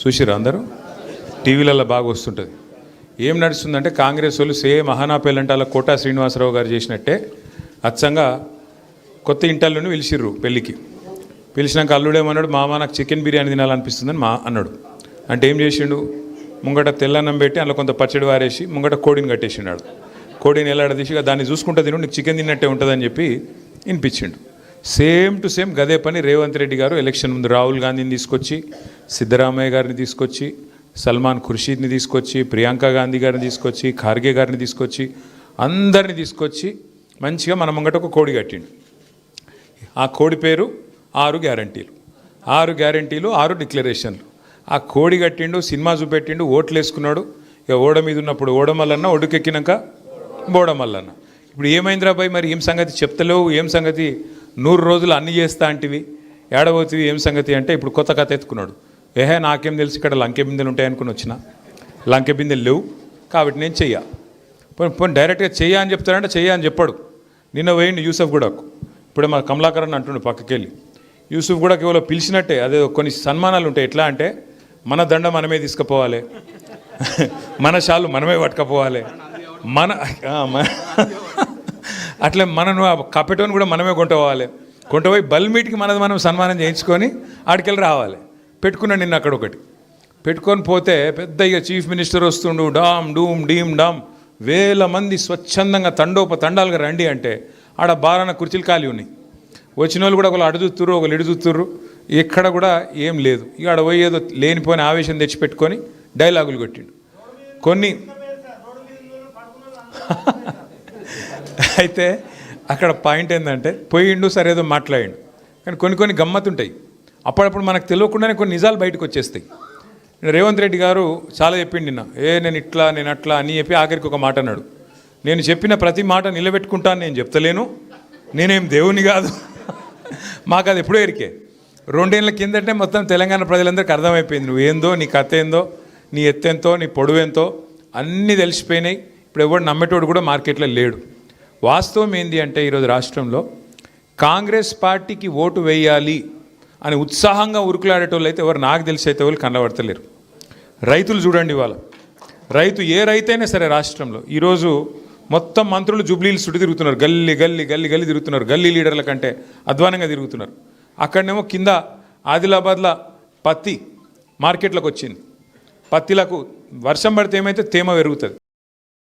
చూసిరా అందరూ? టీవీలలో బాగా వస్తుంటుంది. ఏం నడుస్తుందంటే కాంగ్రెస్ వాళ్ళు సేమ్ మహానాపేలంటే అలా కోటా శ్రీనివాసరావు గారు చేసినట్టే అచ్చంగా కొత్త ఇంటల్లోనే పిలిచిర్రు పెళ్ళికి. పిలిచినాక అల్లుడేమన్నాడు మామ నాకు చికెన్ బిర్యానీ తినాలనిపిస్తుందని మా అన్నాడు. అంటే ఏం చేసిండు? ముంగట తెల్లన్నం పెట్టి అందులో కొంత పచ్చడి వారేసి ముంగట కోడిని కట్టేసినాడు కోడిని ఎలాడదీసి దాన్ని చూసుకుంటా తిను నీకు చికెన్ తిన్నట్టే ఉంటుందని చెప్పి వినిపించిండు. సేమ్ టు సేమ్ గదే పని రేవంత్ రెడ్డి గారు ఎలక్షన్ ముందు రాహుల్ గాంధీని తీసుకొచ్చి సిద్ధరామయ్య గారిని తీసుకొచ్చి సల్మాన్ ఖుర్షీద్ని తీసుకొచ్చి ప్రియాంక గాంధీ గారిని తీసుకొచ్చి ఖార్గే గారిని తీసుకొచ్చి అందరిని తీసుకొచ్చి మంచిగా మన ముంగట ఒక కోడి కట్టిండు. ఆ కోడి పేరు ఆరు గ్యారంటీలు. ఆరు గ్యారంటీలు ఆరు డిక్లరేషన్లు. ఆ కోడి కట్టిండు సినిమా చూపెట్టిండు ఓట్లు వేసుకున్నాడు ఇక ఓడ మీద ఉన్నప్పుడు ఓడమల్లన్న ఒడుకెక్కినాక బోడమల్లన్న ఇప్పుడు ఏమైందిరా బాయ్ మరి? ఏం సంగతి చెప్తలేవు? ఏం సంగతి? నూరు రోజులు అన్ని చేస్తా అంటివి. ఏడవతివి ఏం సంగతి అంటే ఇప్పుడు కొత్త కథ ఎత్తుకున్నాడు. ఏహే నాకేం తెలుసు ఇక్కడ లంకె బిందెలు ఉంటాయనుకుని వచ్చిన. లంకె బిందెలు లేవు. కాబట్టి నేను చెయ్య. పోనీ పోనీ డైరెక్ట్గా చెయ్య అని చెప్తానంటే చెయ్య అని చెప్పాడు. నిన్న పోయిండు యూసఫ్ కూడా ఇప్పుడే మా కమలాకర్ అని అంటుండు పక్కకెళ్ళి. యూసుఫ్ కూడా కేవలం పిలిచినట్టే. అదే కొన్ని సన్మానాలు ఉంటాయి. ఎట్లా అంటే మన దండ మనమే తీసుకుపోవాలి. మన షాలు మనమే పట్టుకపోవాలి. మన మన- అట్లే మనను ఆ కపెటోని కూడా మనమే కొంటపోవాలి. కొంటపోయి బల్మీట్కి మనది మనం సన్మానం చేయించుకొని ఆడికెళ్ళి రావాలి. పెట్టుకున్నాను నిన్న అక్కడ ఒకటి. పెట్టుకొని పోతే పెద్ద ఇక చీఫ్ మినిస్టర్ వస్తుండు డామ్ డూమ్ డీమ్ డామ్. వేల మంది స్వచ్ఛందంగా తండోప తండాలుగా రండి అంటే ఆడ బారాన కుర్చీలు ఖాళీ ఉన్నాయి. వచ్చిన వాళ్ళు కూడా ఒకళ్ళు అడు చూస్తుర్రు ఒకళ్ళు ఇడు చూస్తుర్రు ఎక్కడ కూడా ఏం లేదు. ఇక ఆడ పోయి ఏదో లేనిపోయిన ఆవేశం తెచ్చిపెట్టుకొని డైలాగులు కొట్టిండు. కొన్ని అయితే అక్కడ పాయింట్ ఏంటంటే పోయిండు సరేదో మాట్లాడిండు కానీ కొన్ని కొన్ని గమ్మత్తుంటాయి. అప్పుడప్పుడు మనకు తెలియకుండానే కొన్ని నిజాలు బయటకు వచ్చేస్తాయి. రేవంత్ రెడ్డి గారు చాలా చెప్పిండు నిన్న ఏ నేను ఇట్లా నేను అట్లా అని చెప్పి ఆఖరికి ఒక మాట అన్నాడు. నేను చెప్పిన ప్రతి మాట నిలబెట్టుకుంటాను నేను చెప్తలేను. నేనేం దేవుని కాదు. మాకు అది ఎప్పుడో ఎరికే. రెండేళ్ళ కిందటే మొత్తం తెలంగాణ ప్రజలందరికీ అర్థమైపోయింది. నువ్వు ఏందో నీ కథ ఏందో నీ ఎత్తెంతో నీ పొడవెంతో అన్నీ తెలిసిపోయినాయి. ఇప్పుడు ఎవడు నమ్మేటోడు కూడా మార్కెట్లో లేడు. వాస్తవం ఏంటి అంటే ఈరోజు రాష్ట్రంలో కాంగ్రెస్ పార్టీకి ఓటు వేయాలి అని ఉత్సాహంగా ఉరుకులాడేటోళ్ళు అయితే ఎవరు? నాకు తెలిసి అయితే వాళ్ళు కనబడతలేరు. రైతులు చూడండి వాళ్ళ రైతు ఏ రైతైనా సరే రాష్ట్రంలో ఈరోజు మొత్తం మంత్రులు జుబ్లీలు చుట్టూ తిరుగుతున్నారు. గల్లీ గల్లీ గల్లీ గల్లీ తిరుగుతున్నారు. గల్లీ లీడర్ల కంటే అధ్వానంగా తిరుగుతున్నారు. అక్కడనేమో కింద ఆదిలాబాద్లో పత్తి మార్కెట్లోకి వచ్చింది. పత్తిలకు వర్షం పడితే ఏమైతే తేమ పెరుగుతుంది.